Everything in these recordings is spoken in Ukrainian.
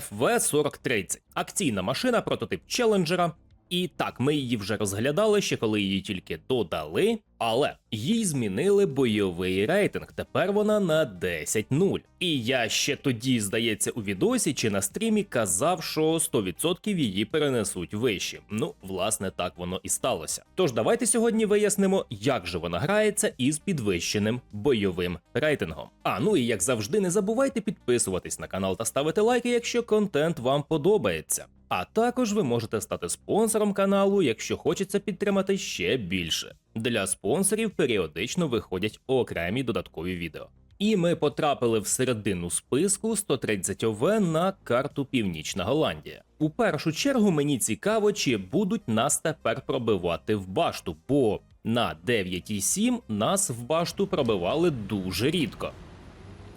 FV-4030. Акційна машина, прототип Челенджера. І так, ми її вже розглядали ще коли її тільки додали, але їй змінили бойовий рейтинг. Тепер вона на 10-0. І я ще тоді, здається, у відосі чи на стрімі казав, що 100% її перенесуть вище. Ну, власне, так воно і сталося. Тож давайте сьогодні вияснимо, як же вона грається із підвищеним бойовим рейтингом. А ну і як завжди, не забувайте підписуватись на канал та ставити лайки, якщо контент вам подобається. А також ви можете стати спонсором каналу, якщо хочеться підтримати ще більше. Для спонсорів періодично виходять окремі додаткові відео. І ми потрапили в середину списку 130 ОВ на карту Північна Голландія. У першу чергу мені цікаво, чи будуть нас тепер пробивати в башту, бо на 9,7 нас в башту пробивали дуже рідко.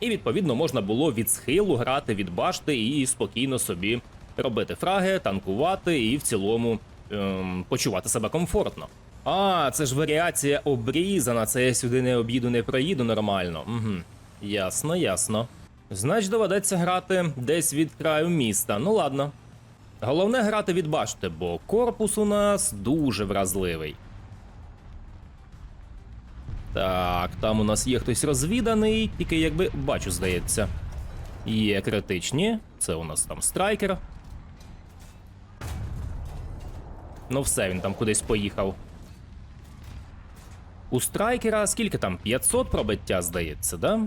І відповідно можна було від схилу грати від башти і спокійно собі робити фраги, танкувати і в цілому ем, почувати себе комфортно. А, це ж варіація обрізана, це я сюди не об'їду, не проїду нормально. Угу. Ясно, ясно. Значить, доведеться грати десь від краю міста. Ну ладно. Головне грати від башти, бо корпус у нас дуже вразливий. Так, там у нас є хтось розвіданий, тільки якби бачу, здається. Є критичні. Це у нас там страйкер. Ну все, він там кудись поїхав. У страйкера скільки там? 500 пробиття, здається, да?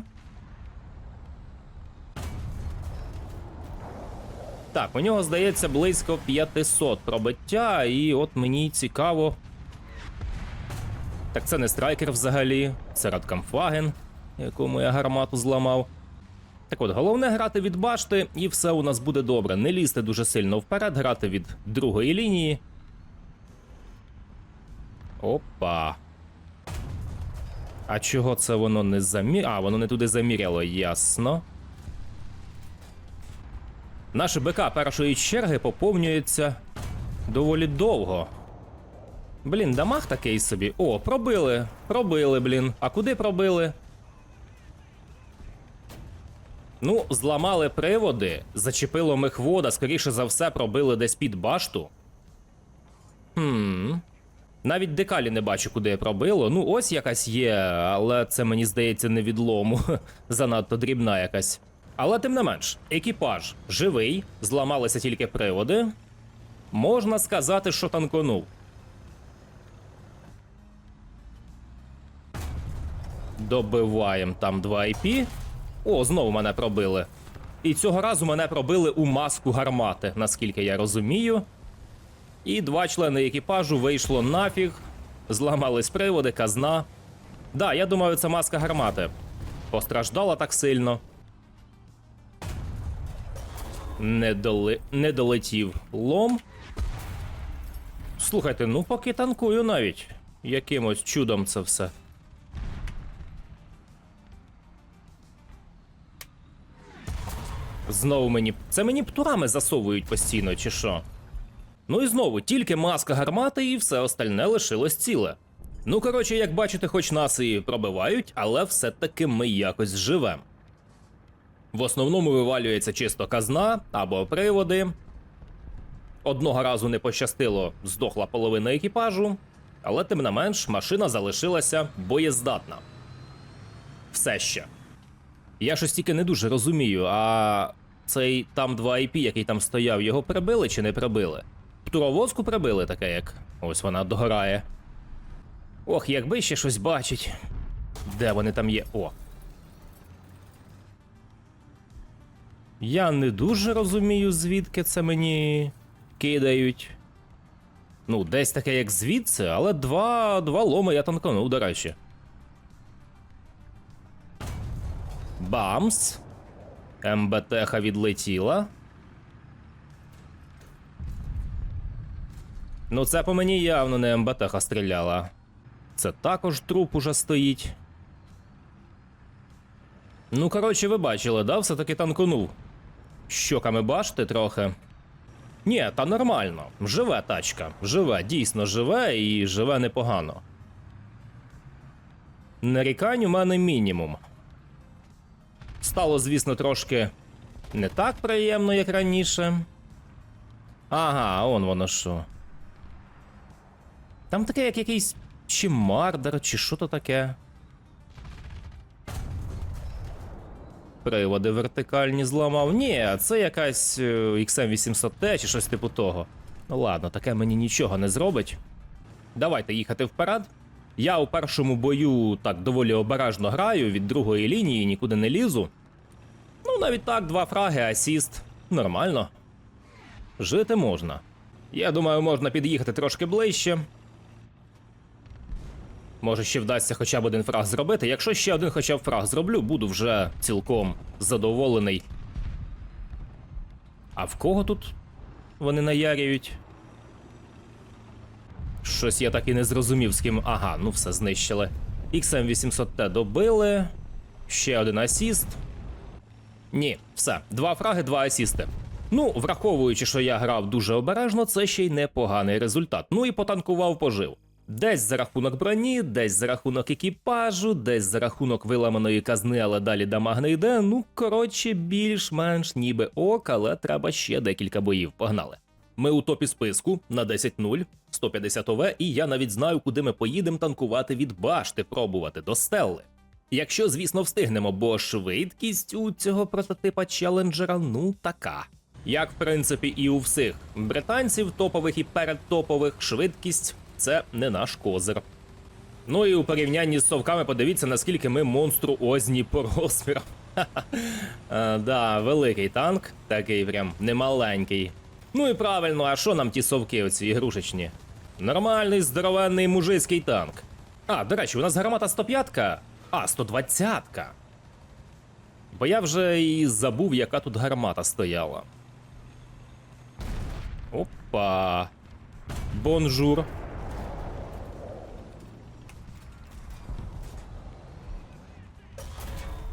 Так, у нього здається близько 500 пробиття, і от мені цікаво. Так це не страйкер взагалі, це Радкамфаген, якому я гармату зламав. Так от, головне грати від башти, і все у нас буде добре. Не лізти дуже сильно вперед, грати від другої лінії. Опа. А чого це воно не замір... А, воно не туди заміряло, ясно. Наше БК першої черги поповнюється доволі довго. Блін, дамаг такий собі. О, пробили. Пробили, блін. А куди пробили? Ну, зламали приводи, зачепило мехвода, скоріше за все, пробили десь під башту. Хм. Навіть декалі не бачу, куди пробило. Ну, ось якась є, але це мені здається не відлому. Занадто дрібна якась. Але тим не менш, екіпаж живий, зламалися тільки приводи. Можна сказати, що танконув. Добиваємо там 2 IP. О, знову мене пробили. І цього разу мене пробили у маску гармати, наскільки я розумію. І два члени екіпажу вийшло нафіг, зламались приводи, казна. Да, я думаю, це маска гармати. Постраждала так сильно. Не, доли... Не долетів лом. Слухайте, ну поки танкую навіть. Якимось чудом це все. Знову мені. Це мені птурами засовують постійно, чи що? Ну і знову, тільки маска гармати і все остальне лишилось ціле. Ну, коротше, як бачите, хоч нас і пробивають, але все-таки ми якось живем. В основному вивалюється чисто казна або приводи. Одного разу не пощастило, здохла половина екіпажу, але тим не менш машина залишилася боєздатна. Все ще. Я щось тільки не дуже розумію, а цей там 2 IP, який там стояв, його прибили чи не прибили? Птуровозку прибили таке, як ось вона догорає. Ох, якби ще щось бачить. Де вони там є? О. Я не дуже розумію, звідки це мені кидають. Ну, десь таке, як звідси, але два, два ломи я танканув, до речі. Бамс. МБТХ відлетіла. Ну, це по мені явно не МБТХ стріляла. Це також труп уже стоїть. Ну, коротше, ви бачили, да? Все-таки танконув. Щоками бачите трохи. Ні, та нормально. Живе тачка. Живе, дійсно живе і живе непогано. Нарікань у мене мінімум. Стало, звісно, трошки Не так приємно, як раніше. Ага, он воно що. Там таке, як якийсь чи мардер, чи що то таке. Приводи вертикальні зламав. Ні, це якась е, XM800T чи щось типу того. Ну ладно, таке мені нічого не зробить. Давайте їхати вперед. Я у першому бою так доволі обережно граю, від другої лінії нікуди не лізу. Ну, навіть так, два фраги, асіст. Нормально. Жити можна. Я думаю, можна під'їхати трошки ближче. Може, ще вдасться хоча б один фраг зробити. Якщо ще один хоча б фраг зроблю, буду вже цілком задоволений. А в кого тут вони наярюють? Щось я так і не зрозумів, з ким. Ага, ну все знищили. XM800T добили. Ще один асіст. Ні, все, два фраги, два асісти. Ну, враховуючи, що я грав дуже обережно, це ще й непоганий результат. Ну і потанкував пожив. Десь за рахунок броні, десь за рахунок екіпажу, десь за рахунок виламаної казни, але далі дамаг не йде. Ну, коротше, більш-менш ніби ок, але треба ще декілька боїв. Погнали. Ми у топі списку на 10-0, 150 ОВ, і я навіть знаю, куди ми поїдемо танкувати від башти, пробувати до стелли. Якщо, звісно, встигнемо, бо швидкість у цього прототипа челенджера ну така. Як в принципі і у всіх британців, топових і передтопових, швидкість це не наш козир. Ну і у порівнянні з совками подивіться, наскільки ми монструозні по розмірам. Е, Да, великий танк, такий прям немаленький. Ну і правильно, а що нам ті совки оці ігрушечні? Нормальний здоровенний мужицький танк. А, до речі, у нас гармата 105-ка, а 120-ка. Бо я вже і забув, яка тут гармата стояла. Опа. Бонжур.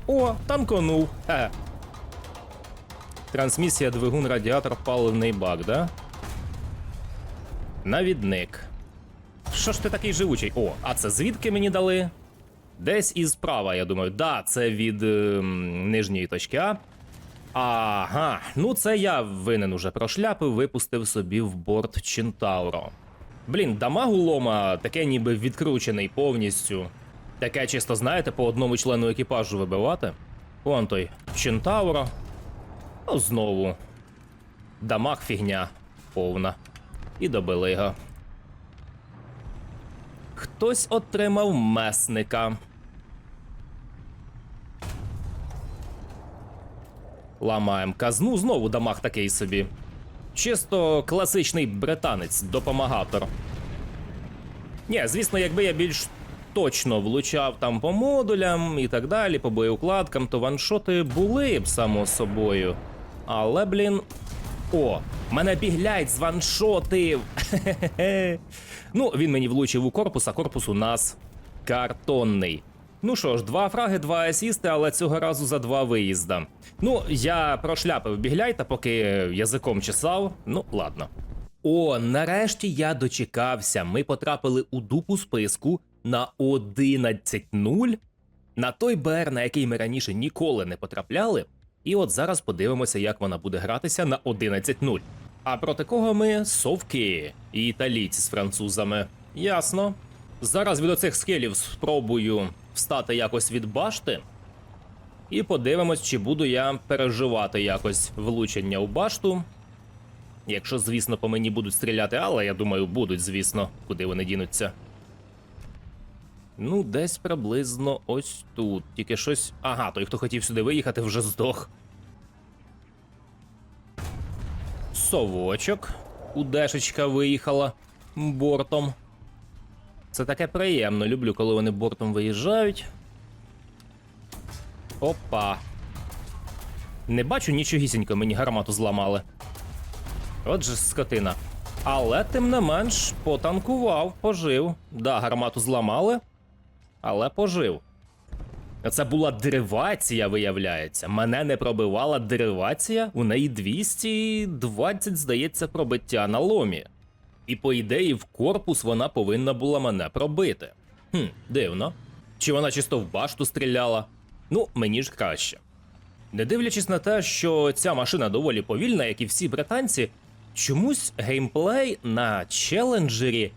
О, танконув. Хе. Трансмісія, двигун, радіатор, паливний бак, да? Навідник. Що ж ти такий живучий? О, а це звідки мені дали? Десь із права, я думаю. Да, це від ем, нижньої точки А. Ага, ну це я винен уже прошляпив, випустив собі в борт Чентауро. Блін, дамагу лома таке ніби відкручений повністю. Таке чисто, знаєте, по одному члену екіпажу вибивати. Вон той Чентауро. Ну, знову. Дамаг фігня повна. І добили. Хтось отримав месника. Ламаємо казну, знову дамаг такий собі. Чисто класичний британець, допомагатор. Ні, звісно, якби я більш точно влучав там по модулям і так далі, по боєукладкам, то ваншоти були б само собою. Але, блін. О, мене бігляйт з ваншотив. Ну, він мені влучив у корпус, а корпус у нас картонний. Ну що ж, два фраги, два асісти, але цього разу за два виїзда. Ну, я прошляпив бігляйта, поки язиком чесав. Ну, ладно. О, нарешті я дочекався. Ми потрапили у дупу списку на 11-0. На той БР, на який ми раніше ніколи не потрапляли. І от зараз подивимося, як вона буде гратися на 11-0. А проти кого ми совки і італійці з французами. Ясно. Зараз від оцих скелів спробую встати якось від башти. І подивимось, чи буду я переживати якось влучення у башту. Якщо, звісно, по мені будуть стріляти, але я думаю, будуть, звісно, куди вони дінуться. Ну, десь приблизно ось тут. Тільки щось. Ага, той, хто хотів сюди виїхати, вже здох. Совочок. Удешечка виїхала бортом. Це таке приємно. Люблю, коли вони бортом виїжджають. Опа. Не бачу нічогісінько, мені гармату зламали. От же ж скотина. Але тим не менш потанкував, пожив. Да, гармату зламали, але пожив. Це була деривація, виявляється. Мене не пробивала деривація. У неї 220, здається, пробиття на ломі. І по ідеї в корпус вона повинна була мене пробити. Хм, дивно. Чи вона чисто в башту стріляла? Ну, мені ж краще. Не дивлячись на те, що ця машина доволі повільна, як і всі британці, чомусь геймплей на челенджері,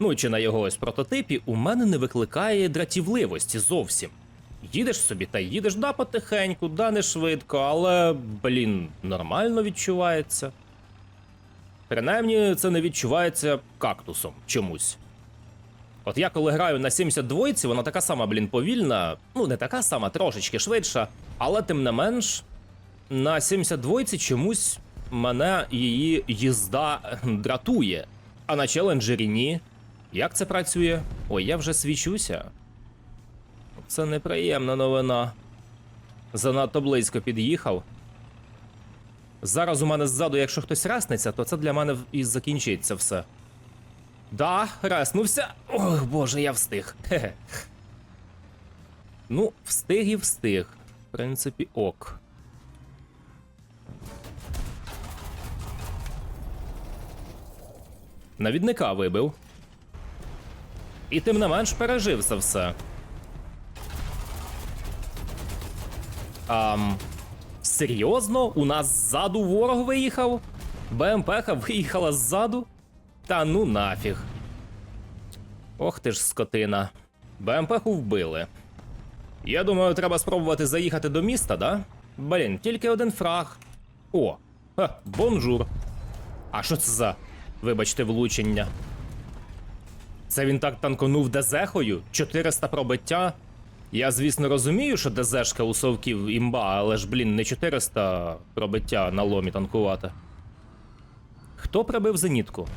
ну чи на його ось прототипі, у мене не викликає дратівливості зовсім. Їдеш собі та їдеш, да, потихеньку, да, не швидко, але, блін, нормально відчувається. Принаймні, це не відчувається кактусом чомусь. От я коли граю на 72-ці, вона така сама, блін, повільна, ну не така сама, трошечки швидша, але тим не менш, на 72-ці чомусь мене її їзда дратує, а на челенджері ні. Як це працює? Ой, я вже свічуся. Це неприємна новина. Занадто близько під'їхав. Зараз у мене ззаду, якщо хтось реснеться, то це для мене і закінчиться все. Да, реснувся. Ох, боже, я встиг. Хе-хе. Ну, встиг і встиг. В принципі, ок. Навідника вибив. І тим не менш пережив це все. Ам. Серйозно? У нас ззаду ворог виїхав? БМПха виїхала ззаду? Та ну нафіг. Ох ти ж скотина. БМПху вбили. Я думаю, треба спробувати заїхати до міста, да? Блін, тільки один фраг. О, ха, бонжур. А що це за, вибачте, влучення? Це він так танконув дезехою? 400 пробиття? Я, звісно, розумію, що ДЗшка у совків імба, але ж, блін, не 400 пробиття на ломі танкувати. Хто прибив зенітку?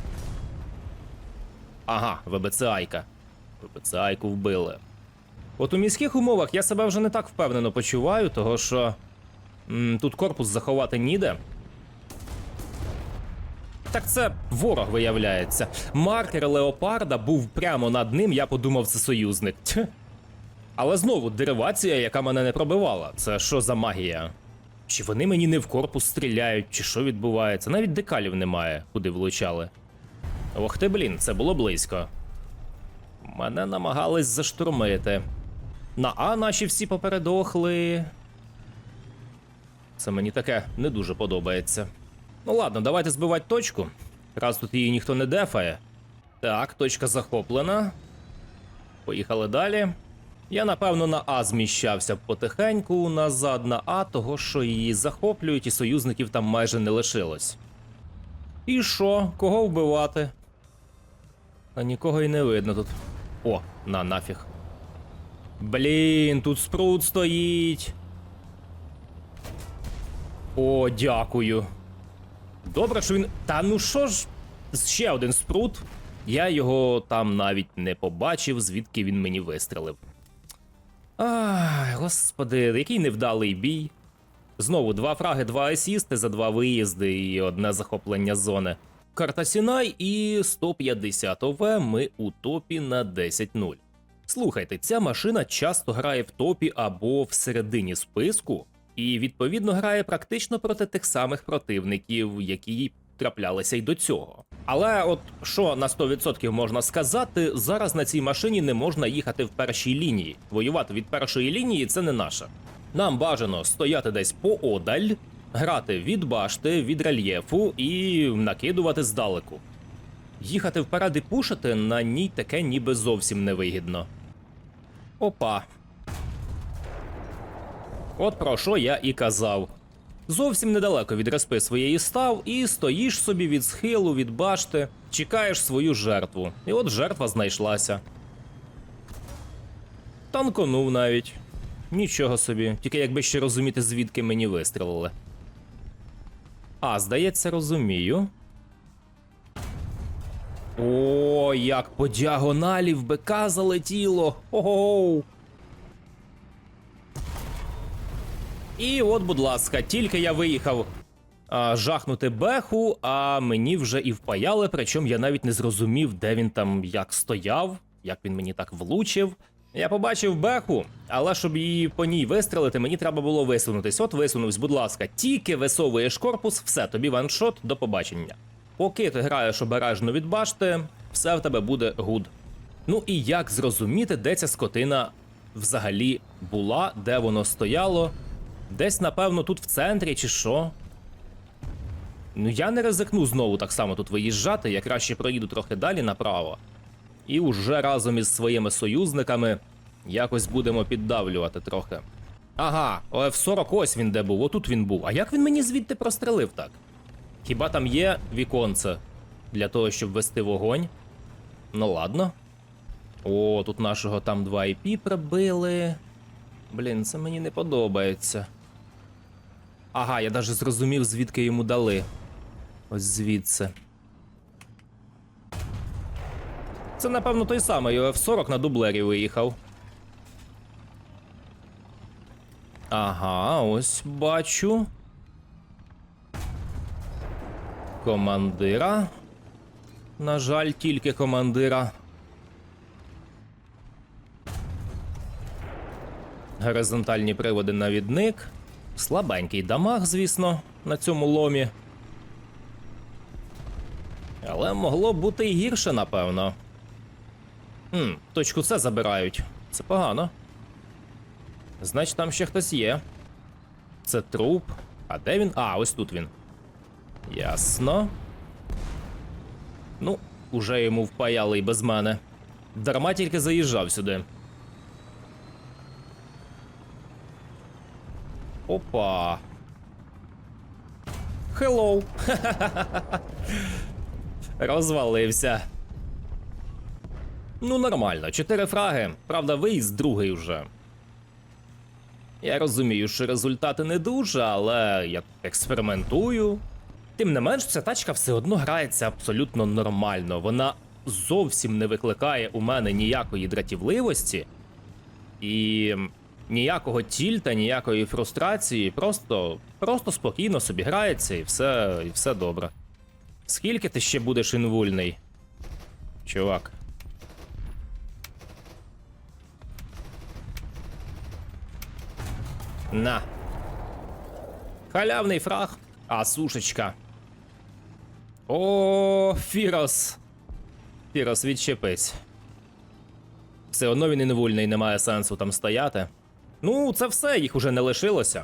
Ага, ВБЦАйка. ВБЦАйку вбили. От у міських умовах я себе вже не так впевнено почуваю, того що м, тут корпус заховати ніде. Так це ворог виявляється. Маркер леопарда був прямо над ним, я подумав, це союзник. Тьх. Але знову деривація, яка мене не пробивала. Це що за магія? Чи вони мені не в корпус стріляють, чи що відбувається? Навіть декалів немає, куди влучали. Ох ти, блін, це було близько. Мене намагались заштурмити. На А наші всі попередохли. Це мені таке не дуже подобається. Ну ладно, давайте збивати точку. Раз тут її ніхто не дефає. Так, точка захоплена. Поїхали далі. Я напевно на А зміщався потихеньку назад на А, того що її захоплюють, і союзників там майже не лишилось. І що? Кого вбивати? А нікого й не видно тут. О, на нафіг. Блін, тут спрут стоїть. О, дякую. Добре, що він. Та ну що ж, ще один спрут. Я його там навіть не побачив, звідки він мені вистрелив. Ай, господи, який невдалий бій. Знову два фраги, два асісти за два виїзди і одне захоплення зони. Карта Сінай і 150 ОВ ми у топі на 10-0. Слухайте, ця машина часто грає в топі або всередині списку, і відповідно грає практично проти тих самих противників, які траплялися й до цього. Але от що на 100% можна сказати, зараз на цій машині не можна їхати в першій лінії. Воювати від першої лінії це не наше. Нам бажано стояти десь поодаль, грати від башти, від рельєфу і накидувати здалеку. Їхати вперед і пушити на ній таке ніби зовсім невигідно. Опа. От про що я і казав. Зовсім недалеко від респи своєї став, і стоїш собі від схилу, від башти, чекаєш свою жертву. І от жертва знайшлася. Танконув навіть. Нічого собі, тільки якби ще розуміти, звідки мені вистрілили. А, здається, розумію. О, як по діагоналі в БК залетіло. Ого. І от, будь ласка, тільки я виїхав а, жахнути беху, а мені вже і впаяли, причому я навіть не зрозумів, де він там як стояв, як він мені так влучив. Я побачив беху, але щоб її по ній вистрелити, мені треба було висунутись. От висунувся, будь ласка, тільки висовуєш корпус, все, тобі ваншот, до побачення. Поки ти граєш обережно від башти, все в тебе буде гуд. Ну і як зрозуміти, де ця скотина взагалі була, де воно стояло, Десь, напевно, тут в центрі чи що. Ну я не ризикну знову так само тут виїжджати, я краще проїду трохи далі направо. І уже разом із своїми союзниками якось будемо піддавлювати трохи. Ага, ОФ-40 ось він де був, отут він був. А як він мені звідти прострелив так? Хіба там є віконце для того, щоб вести вогонь? Ну ладно. О, тут нашого там 2 IP прибили. Блін, це мені не подобається. Ага, я навіть зрозумів, звідки йому дали. Ось звідси. Це, напевно, той самий ОФ-40 на дублері виїхав. Ага, ось бачу. Командира. На жаль, тільки командира. Горизонтальні приводи навідник. Слабенький дамаг, звісно, на цьому ломі. Але могло бути і гірше, напевно. Хм, точку С забирають. Це погано. Значить, там ще хтось є. Це труп. А де він? А, ось тут він. Ясно. Ну, уже йому впаяли і без мене. Дарма тільки заїжджав сюди. Опа. Хеллоу. Розвалився. Ну, нормально, чотири фраги. Правда, виїзд другий вже. Я розумію, що результати не дуже, але я експериментую. Тим не менш, ця тачка все одно грається абсолютно нормально. Вона зовсім не викликає у мене ніякої дратівливості і ніякого тільта, ніякої фрустрації. Просто, просто спокійно собі грається і все, і все добре. Скільки ти ще будеш інвульний? Чувак. На. Халявний фраг. А, сушечка. О, Фірос. Фірос, відчепись. Все одно він інвульний, немає сенсу там стояти. Ну, це все, їх уже не лишилося.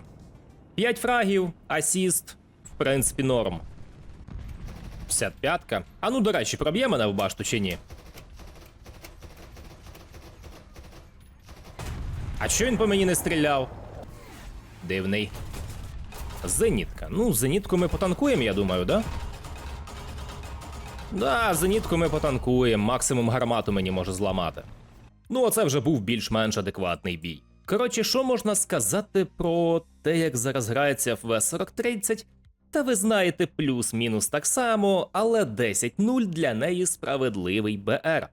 П'ять фрагів, асіст, в принципі, норм. 55-ка. А ну, до речі, проб'є мене в башту чи ні? А чого він по мені не стріляв? Дивний. Зенітка. Ну, зенітку ми потанкуємо, я думаю, да? Да, зенітку ми потанкуємо, максимум гармату мені може зламати. Ну, оце вже був більш-менш адекватний бій. Коротше, що можна сказати про те, як зараз грається в В4030? Та ви знаєте, плюс-мінус так само, але 10-0 для неї справедливий БР.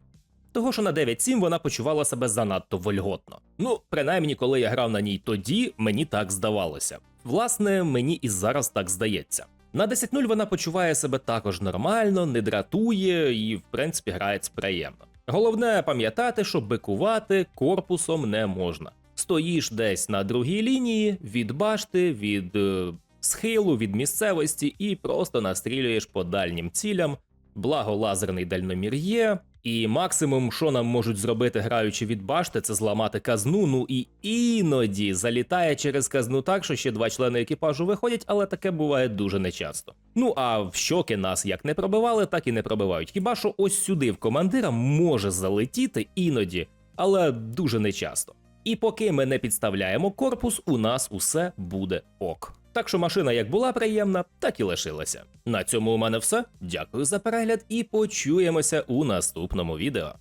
Того, що на 9-7 вона почувала себе занадто вольготно. Ну, принаймні, коли я грав на ній тоді, мені так здавалося. Власне, мені і зараз так здається. На 10-0 вона почуває себе також нормально, не дратує і, в принципі, грається приємно. Головне пам'ятати, що бикувати корпусом не можна. Стоїш десь на другій лінії, від башти, від е, схилу, від місцевості і просто настрілюєш по дальнім цілям. Благо лазерний дальномір є, і максимум, що нам можуть зробити, граючи від башти, це зламати казну. Ну і іноді залітає через казну так, що ще два члени екіпажу виходять, але таке буває дуже нечасто. Ну а в щоки нас як не пробивали, так і не пробивають. Хіба що ось сюди в командира може залетіти іноді, але дуже нечасто. І поки ми не підставляємо корпус, у нас усе буде ок. Так що машина як була приємна, так і лишилася. На цьому у мене все. Дякую за перегляд і почуємося у наступному відео.